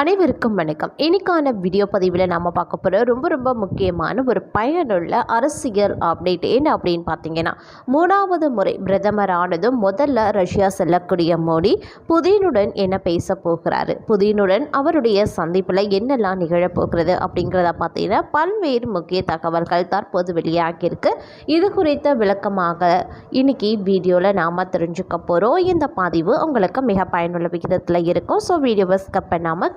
அனைவருக்கும் வணக்கம். இன்னைக்கான வீடியோ பதிவில் நம்ம பார்க்க போகிற ரொம்ப ரொம்ப முக்கியமான ஒரு பயனுள்ள அரசியல் அப்டேட் என்ன அப்படின்னு பார்த்தீங்கன்னா மூணாவது முறை பிரதமரானதும் முதல்ல ரஷ்யா செல்லக்கூடிய மோடி புதினுடன் என்ன பேச போகிறாரு? புதினுடன் அவருடைய சந்திப்பில் என்னெல்லாம் நிகழப்போகிறது அப்படிங்கிறத பார்த்தீங்கன்னா பல்வேறு முக்கிய தகவல்கள் தற்போது வெளியாகியிருக்கு. இது குறித்த விளக்கமாக இன்னைக்கு வீடியோவில் நாம் தெரிஞ்சுக்க போகிறோம் இந்த பதிவு உங்களுக்கு மிக பயனுள்ள விகிதத்தில் இருக்கும். ஸோ வீடியோவை ஸ்கப் பண்ணாமல்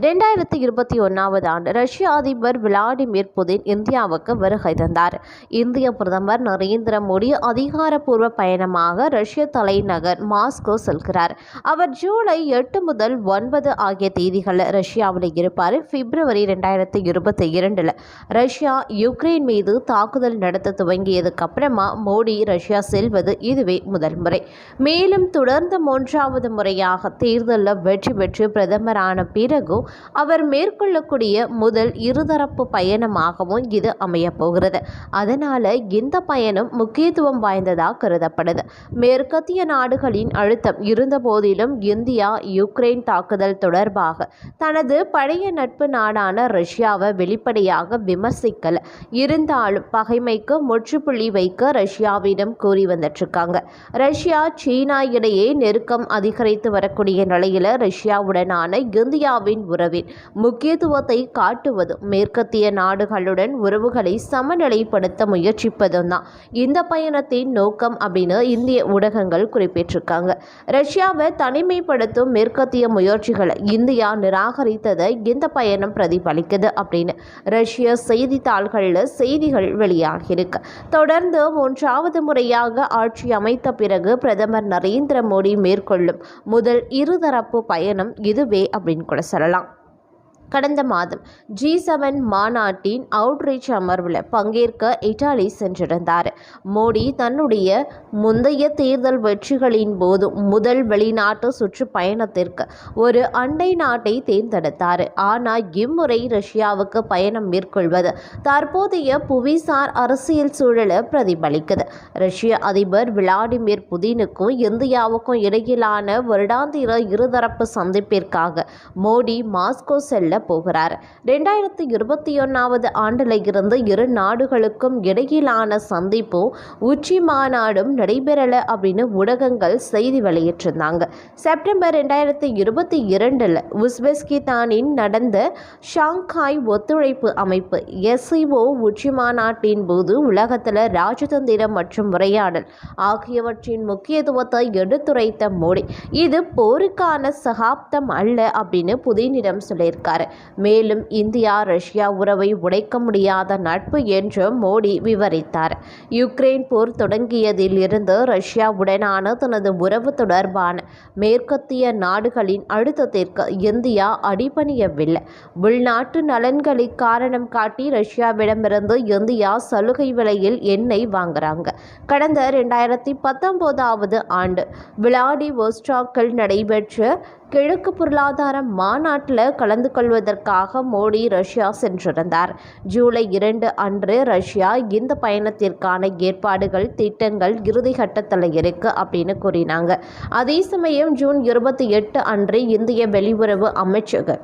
ரெண்டாயிரத்தி இருபத்தி ஒன்றாவது ஆண்டு ரஷ்ய அதிபர் விளாடிமிர் புதின் இந்தியாவுக்கு வருகை தந்தார். இந்திய பிரதமர் நரேந்திர மோடி அதிகாரப்பூர்வ பயணமாக ரஷ்ய தலைநகர் மாஸ்கோ செல்கிறார். அவர் ஜூலை எட்டு முதல் ஒன்பது ஆகிய தேதிகளில் ரஷ்யாவில் இருப்பார். பிப்ரவரி ரெண்டாயிரத்தி இருபத்தி இரண்டில் ரஷ்யா யுக்ரைன் மீது தாக்குதல் நடத்த துவங்கியதுக்கு அப்புறமா மோடி ரஷ்யா செல்வது இதுவே முதல் முறை. மேலும் தொடர்ந்து மூன்றாவது முறையாக தேர்தலில் வெற்றி பெற்று பிரதமரான பிறகு அவர் மேற்கொள்ளக்கூடிய முதல் இருதரப்பு பயணமாகவும் இது அமையப்போகிறது அதனால் இந்த பயணம் முக்கியத்துவம் வாய்ந்ததாக கருதப்படுது. மேற்கத்திய நாடுகளின் அழுத்தம் இருந்த போதிலும் இந்தியா யுக்ரைன் தாக்குதல் தொடர்பாக தனது பழைய நட்பு நாடான ரஷ்யாவை வெளிப்படையாக விமர்சிக்கல. இருந்தாலும் பகைமைக்கு முற்றுப்புள்ளி வைக்க ரஷ்யாவிடம் கூறி வந்துட்டுருக்காங்க. ரஷ்யா சீனா இடையே நெருக்கம் அதிகரித்து வரக்கூடிய நிலையில் ரஷ்யாவுடனான இந்தியாவின் உறவின் முக்கியத்துவத்தை காட்டுவதும் மேற்கத்திய நாடுகளுடன் உறவுகளை சமநிலைப்படுத்த முயற்சிப்பதும் தான் இந்த பயணத்தின் நோக்கம் அப்படின்னு இந்திய ஊடகங்கள் குறிப்பிட்டிருக்காங்க. ரஷ்யாவை தனிமைப்படுத்தும் மேற்கத்திய முயற்சிகளை இந்தியா நிராகரித்ததை இந்த பயணம் பிரதிபலிக்குது அப்படின்னு ரஷ்ய செய்தித்தாள்களில் செய்திகள் வெளியாகியிருக்கு. தொடர்ந்து மூன்றாவது முறையாக ஆட்சி அமைத்த பிறகு பிரதமர் நரேந்திர மோடி மேற்கொள்ளும் முதல் இருதரப்பு பயணம் இதுவே அப்படின்னு கூட சொல்லலாம். கடந்த மாதம் ஜி செவன் மாநாட்டின் அவுட்ரீச் அமர்வில் பங்கேற்க இத்தாலி சென்றிருந்தார். மோடி தன்னுடைய முந்தைய தேர்தல் வெற்றிகளின் போது முதல் வெளிநாட்டு சுற்றுப்பயணத்திற்கு ஒரு அண்டை நாட்டை தேர்ந்தெடுத்தார். ஆனால் இம்முறை ரஷ்யாவுக்கு பயணம் மேற்கொள்வது தற்போதைய புவிசார் அரசியல் சூழலை பிரதிபலிக்குது. ரஷ்ய அதிபர் விளாடிமிர் புதினுக்கும் இந்தியாவுக்கும் இடையிலான வருடாந்திர இருதரப்பு சந்திப்பிற்காக மோடி மாஸ்கோ செல்ல போகிறார். ரெண்டாயிரத்தி இருபத்தி ஒன்றாவது ஆண்டில் இருந்து இரு நாடுகளுக்கும் இடையிலான சந்திப்பும் உச்சி மாநாடும் நடைபெறல அப்படின்னு ஊடகங்கள் செய்தி வெளியிட்டிருந்தாங்க. செப்டம்பர் ரெண்டாயிரத்தி இருபத்தி இரண்டில் உஸ்பெஸ்கிதானின் நடந்த ஷாங்காய் ஒத்துழைப்பு அமைப்பு எஸ்இஓ உச்சி மாநாட்டின் போது உலகத்தில் ராஜதந்திரம் மற்றும் உரையாடல் ஆகியவற்றின் முக்கியத்துவத்தை எடுத்துரைத்த மோடி இது போருக்கான சகாப்தம் அல்ல அப்படின்னு புதினிடம் சொல்லியிருக்காரு. மேலும் இந்தியா ரஷ்யா உறவை உடைக்க முடியாத நட்பு என்று மோடி விவரித்தார். யுக்ரைன் போர் தொடங்கியதில் இருந்து ரஷ்யாவுடனான தனது உறவு தொடர்பான மேற்கத்திய நாடுகளின் அழுத்தத்திற்கு இந்தியா அடிபணியவில்லை. உள்நாட்டு நலன்களை காரணம் காட்டி ரஷ்யாவிடமிருந்து இந்தியா சலுகை விலையில் எண்ணெய் வாங்குறாங்க. கடந்த ரெண்டாயிரத்தி பத்தொன்பதாவது ஆண்டு விளாடி வோஸ்டாக்கில் நடைபெற்ற கிழக்கு பொருளாதார மாநாட்டில் கலந்து கொள்வதற்காக மோடி ரஷ்யா சென்றிருந்தார். ஜூலை இரண்டு அன்று ரஷ்யா இந்த பயணத்திற்கான ஏற்பாடுகள் திட்டங்கள் இறுதி கட்டத்தில் இருக்கு அப்படின்னு கூறினாங்க. அதே சமயம் ஜூன் இருபத்தி எட்டு அன்று இந்திய வெளியுறவு அமைச்சக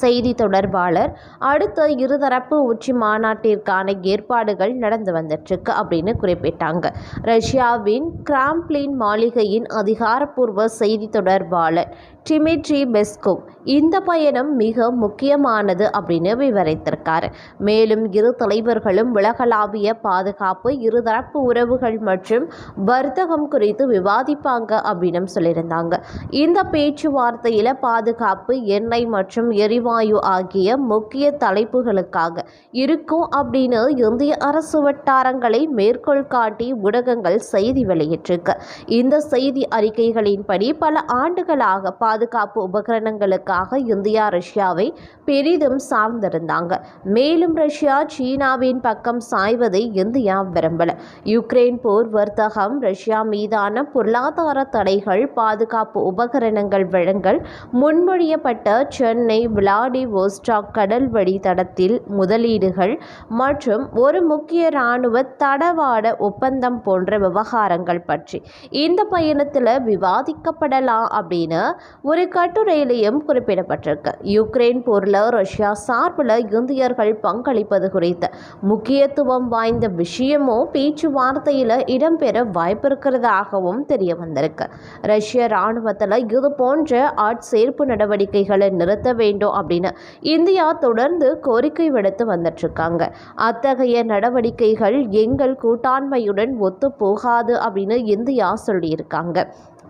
செய்தி தொடர்பாளர் அடுத்த இருதரப்பு உச்சி மாநாட்டிற்கான ஏற்பாடுகள் நடந்து வந்துட்டுருக்கு அப்படின்னு குறிப்பிட்டாங்க. ரஷ்யாவின் கிராம்ப்ளின் மாளிகையின் அதிகாரப்பூர்வ செய்தி தொடர்பாளர் டிமிட்ரி பெஸ்கோவ் இந்த பயணம் மிக முக்கியமானது அப்படின்னு விவரித்திருக்காரு. மேலும் இரு தலைவர்களும் உலகளாவிய பாதுகாப்பு இருதரப்பு உறவுகள் மற்றும் வர்த்தகம் குறித்து விவாதிப்பாங்க அப்படின்னு சொல்லியிருந்தாங்க. இந்த பேச்சுவார்த்தையில் பாதுகாப்பு எண்ணெய் மற்றும் எரிவாயு ஆகிய முக்கிய தலைப்புகளுக்காக இருக்கும் அப்படின்னு இந்திய அரசு வட்டாரங்களை மேற்கோள் காட்டி ஊடகங்கள் செய்தி வெளியிட்டிருக்கு. இந்த செய்தி அறிக்கைகளின்படி பல ஆண்டுகளாக பாதுகாப்பு உபகரணங்களுக்காக இந்தியா ரஷ்யாவை பெரிதும் சார்ந்திருந்தாங்க. மேலும் ரஷ்யா சீனாவின் பக்கம் சாய்வதை இந்தியா விரும்பல. யுக்ரைன் போர் வர்த்தகம் ரஷ்யா மீதான பொருளாதார தடைகள் பாதுகாப்பு உபகரணங்கள் வழங்கல் முன்மொழியப்பட்ட சென்னை விளாடிவோஸ்டாக் கடல் வழித்தடத்தில் முதலீடுகள் மற்றும் ஒரு முக்கிய இராணுவ தடவாட ஒப்பந்தம் போன்ற விவகாரங்கள் பற்றி. இந்த பயணத்தில் விவாதிக்கப்படலாம் அப்படின்னு ஒரு கட்டுரையிலையும் குறிப்பிடப்பட்டிருக்கு. யுக்ரைன் போரில் ரஷ்யா சார்பில் இந்தியர்கள் பங்களிப்பது குறித்த முக்கியத்துவம் வாய்ந்த விஷயமும் பேச்சுவார்த்தையில் இடம்பெற வாய்ப்பிருக்கிறதாகவும் தெரிய வந்திருக்கு ரஷ்ய இராணுவத்தில் இது போன்ற ஆட்சேர்ப்பு நடவடிக்கைகளை நிறுத்த வேண்டும் அப்படின்னு இந்தியா தொடர்ந்து கோரிக்கை விடுத்து வந்துட்டுருக்காங்க அத்தகைய நடவடிக்கைகள் எங்கள் கூட்டாண்மையுடன் ஒத்து போகாது அப்படின்னு இந்தியா சொல்லியிருக்காங்க.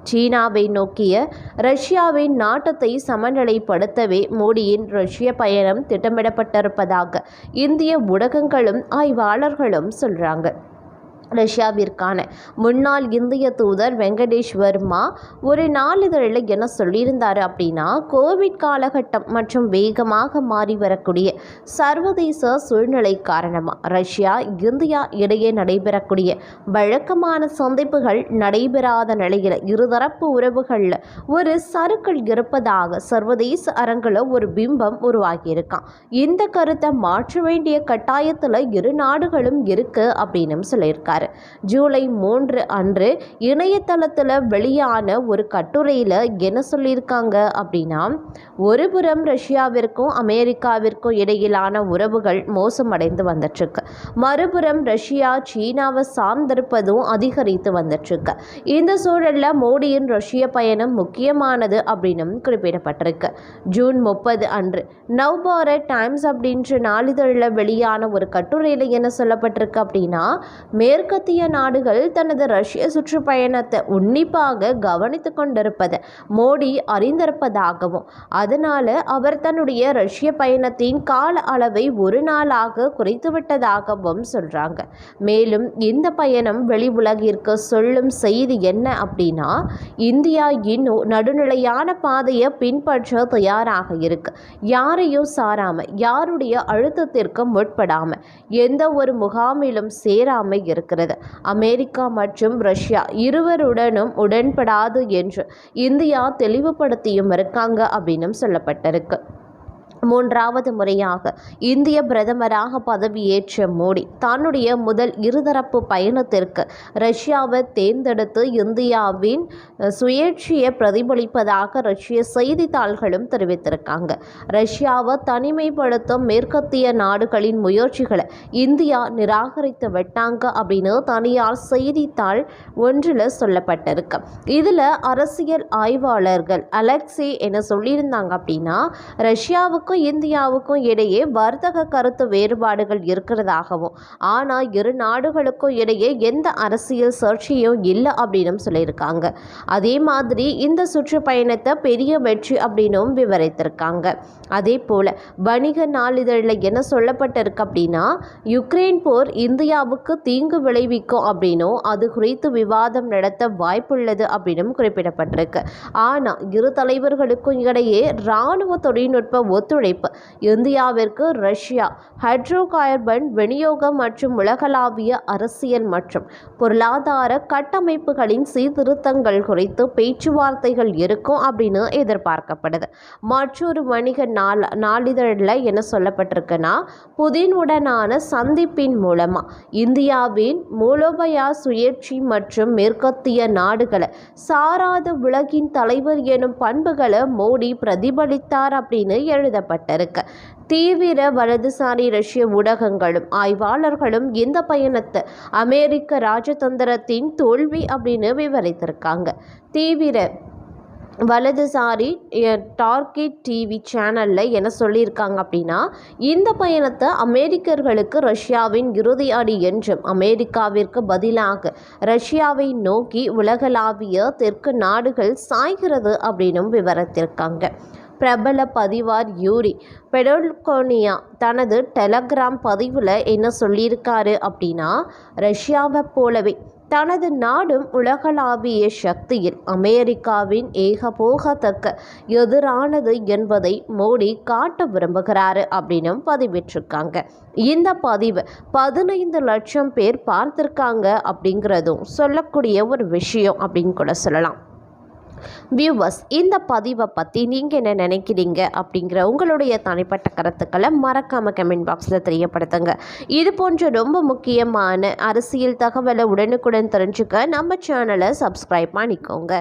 சீனாவை நோக்கிய ரஷ்யாவின் நாட்டத்தை சமநிலைப்படுத்தவே மோடியின் ரஷ்ய பயணம் திட்டமிடப்பட்டிருப்பதாக இந்திய ஊடகங்களும் ஆய்வாளர்களும் சொல்கிறாங்க ரஷ்யாவிற்கான. முன்னாள் இந்திய தூதர் வெங்கடேஷ் வர்மா ஒரு நாளிதழில் என்ன சொல்லியிருந்தார் அப்படின்னா கோவிட் காலகட்டம் மற்றும் வேகமாக மாறி வரக்கூடிய சர்வதேச சூழ்நிலை காரணமாக ரஷ்யா இந்தியா இடையே நடைபெறக்கூடிய வழக்கமான சந்திப்புகள் நடைபெறாத நிலையில் இருதரப்பு உறவுகளில் ஒரு சறுக்கள் இருப்பதாக சர்வதேச அரங்கில் ஒரு பிம்பம் உருவாகியிருக்கான் இந்த கருத்தை மாற்ற வேண்டிய கட்டாயத்தில் இரு நாடுகளும் இருக்கு அப்படின்னு சொல்லியிருக்காரு. ஜூலை மூன்று அன்று இணையதளத்தில் வெளியான ஒரு கட்டுரையில் என்ன சொல்லியிருக்காங்க அப்படின்னா ஒருபுறம் ரஷ்யாவிற்கும் அமெரிக்காவிற்கும் இடையிலான உறவுகள் மோசமடைந்து வந்துட்டுருக்கு மறுபுறம் ரஷ்யா சீனாவை சார்ந்திருப்பதும் அதிகரித்து வந்துட்டுருக்கு இந்த சூழலில் மோடியின் ரஷ்ய பயணம் முக்கியமானது அப்படின்னும் குறிப்பிடப்பட்டிருக்கு. ஜூன் முப்பது அன்று நவ்பாரத் டைம்ஸ் அப்படின்ற நாளிதழில் வெளியான ஒரு கட்டுரையில் என்ன சொல்லப்பட்டிருக்கு அப்படின்னா மேற்கு மேற்கத்திய நாடுகள் தனது ரஷ்ய சுற்றுப்பயணத்தை உன்னிப்பாக கவனித்து கொண்டிருப்பதை மோடி அறிந்திருப்பதாகவும் அதனால் அவர் தன்னுடைய ரஷ்ய பயணத்தின் கால அளவை ஒரு நாளாக குறைத்துவிட்டதாகவும் சொல்கிறாங்க மேலும் இந்த பயணம் வெளி உலகிற்கு சொல்லும் செய்தி என்ன அப்படின்னா இந்தியா இன்னும் நடுநிலையான பாதையை பின்பற்ற தயாராக இருக்கு. யாரையும் சாராம யாருடைய அழுத்தத்திற்கும் உட்படாம எந்த ஒரு முகாமிலும் சேராம இருக்கிறது அமெரிக்கா மற்றும் ரஷ்யா இருவருடனும் உடன்படாது என்று இந்தியா தெளிவுபடுத்தியும் இருக்காங்க அப்படின்னும் சொல்லப்பட்டிருக்கு. மூன்றாவது முறையாக இந்திய பிரதமராக பதவியேற்ற மோடி தன்னுடைய முதல் இருதரப்பு பயணத்திற்கு ரஷ்யாவை தேர்ந்தெடுத்து இந்தியாவின் சுயேட்சியை பிரதிபலிப்பதாக ரஷ்ய செய்தித்தாள்களும் தெரிவித்திருக்காங்க. ரஷ்யாவை தனிமைப்படுத்தும் மேற்கத்திய நாடுகளின் முயற்சிகளை இந்தியா நிராகரித்து விட்டாங்க அப்படின்னு தனியார் செய்தித்தாள் ஒன்றில் சொல்லப்பட்டிருக்கு. இதில் அரசியல் ஆய்வாளர்கள் அலெக்சி என சொல்லியிருந்தாங்க அப்படின்னா ரஷ்யாவுக்கு சீனாவுக்கும் இந்தியாவுக்கும் இடையே வர்த்தக கருத்து வேறுபாடுகள் இருக்கிறதாகவும் ஆனால் இரு நாடுகளுக்கும் இடையே எந்த அரசியல் சர்ச்சையும் இல்லை அப்படின்னு சொல்லியிருக்காங்க. அதே மாதிரி இந்த சுற்றுப்பயணத்தை பெரிய வெற்றி அப்படின்னும் விவரித்திருக்காங்க. அதே போல் வணிக நாளிதழில் என்ன சொல்லப்பட்டிருக்கு அப்படின்னா யுக்ரைன் போர் இந்தியாவுக்கு தீங்கு விளைவிக்கும் அப்படின்னும் அது குறித்து விவாதம் நடத்த வாய்ப்புள்ளது அப்படின்னும் குறிப்பிடப்பட்டிருக்கு. ஆனால் இரு தலைவர்களுக்கும் இடையே இராணுவ தொழில்நுட்ப ஒத்துழைப்பு ஒத்துழைப்பு. இந்தியாவிற்கு ரஷ்யா ஹைட்ரோ கார்பன் விநியோகம் மற்றும் உலகளாவிய அரசியல் மற்றும் பொருளாதார கட்டமைப்புகளின் சீர்திருத்தங்கள் குறித்து பேச்சுவார்த்தைகள் இருக்கும் அப்படின்னு எதிர்பார்க்கப்படுது. மற்றொரு வணிக நாள் நாளிதழில் என்ன சொல்லப்பட்டிருக்குன்னா புதினுடனான சந்திப்பின் மூலமாக இந்தியாவின் மூலோபயா சுயேட்சி மற்றும் மேற்கத்திய நாடுகளை சாராத உலகின் தலைவர் எனும் பண்புகளை மோடி பிரதிபலித்தார் அப்படின்னு எழுத வெளியிடப்பட்டிருக்கு தீவிர வலதுசாரி ரஷ்ய ஊடகங்களும் ஆய்வாளர்களும் இந்த பயணத்தை அமெரிக்க ராஜதந்திரத்தின் தோல்வி அப்படின்னு விவரித்திருக்காங்க. தீவிர வலதுசாரி டார்கெட் டிவி சேனலில் என்ன சொல்லியிருக்காங்க அப்படின்னா இந்த பயணத்தை அமெரிக்கர்களுக்கு ரஷ்யாவின் இறுதி அடி என்றும் அமெரிக்காவிற்கு பதிலாக ரஷ்யாவை நோக்கி உலகளாவிய தெற்கு நாடுகள் சாய்கிறது அப்படின்னும் விவரித்திருக்காங்க. பிரபல பதிவார் யூரி. பெடோல்கோனியா தனது டெலகிராம் பதிவில் என்ன சொல்லியிருக்காரு அப்படின்னா ரஷ்யாவை போலவே தனது நாடும் உலகளாவிய சக்தியில் அமெரிக்காவின் ஏகபோகத்தக்க எதிரானது என்பதை மோடி காட்ட விரும்புகிறாரு அப்படின்னும் பதிவிட்டிருக்காங்க. இந்த பதிவு பதினைந்து லட்சம் பேர் பார்த்துருக்காங்க அப்படிங்கிறதும் சொல்லக்கூடிய ஒரு விஷயம் அப்படின்னு கூட சொல்லலாம். வியூவர்ஸ் இந்த பதிவை பற்றி நீங்கள் என்ன நினைக்கிறீங்க அப்படிங்கிற உங்களுடைய தனிப்பட்ட கருத்துக்களை மறக்காமல் கமெண்ட் பாக்ஸில் தெரியப்படுத்துங்க. இது போன்ற ரொம்ப முக்கியமான அரசியல் தகவலை உடனுக்குடன் தெரிஞ்சுக்க நம்ம சேனலை சப்ஸ்கிரைப் பண்ணிக்கோங்க.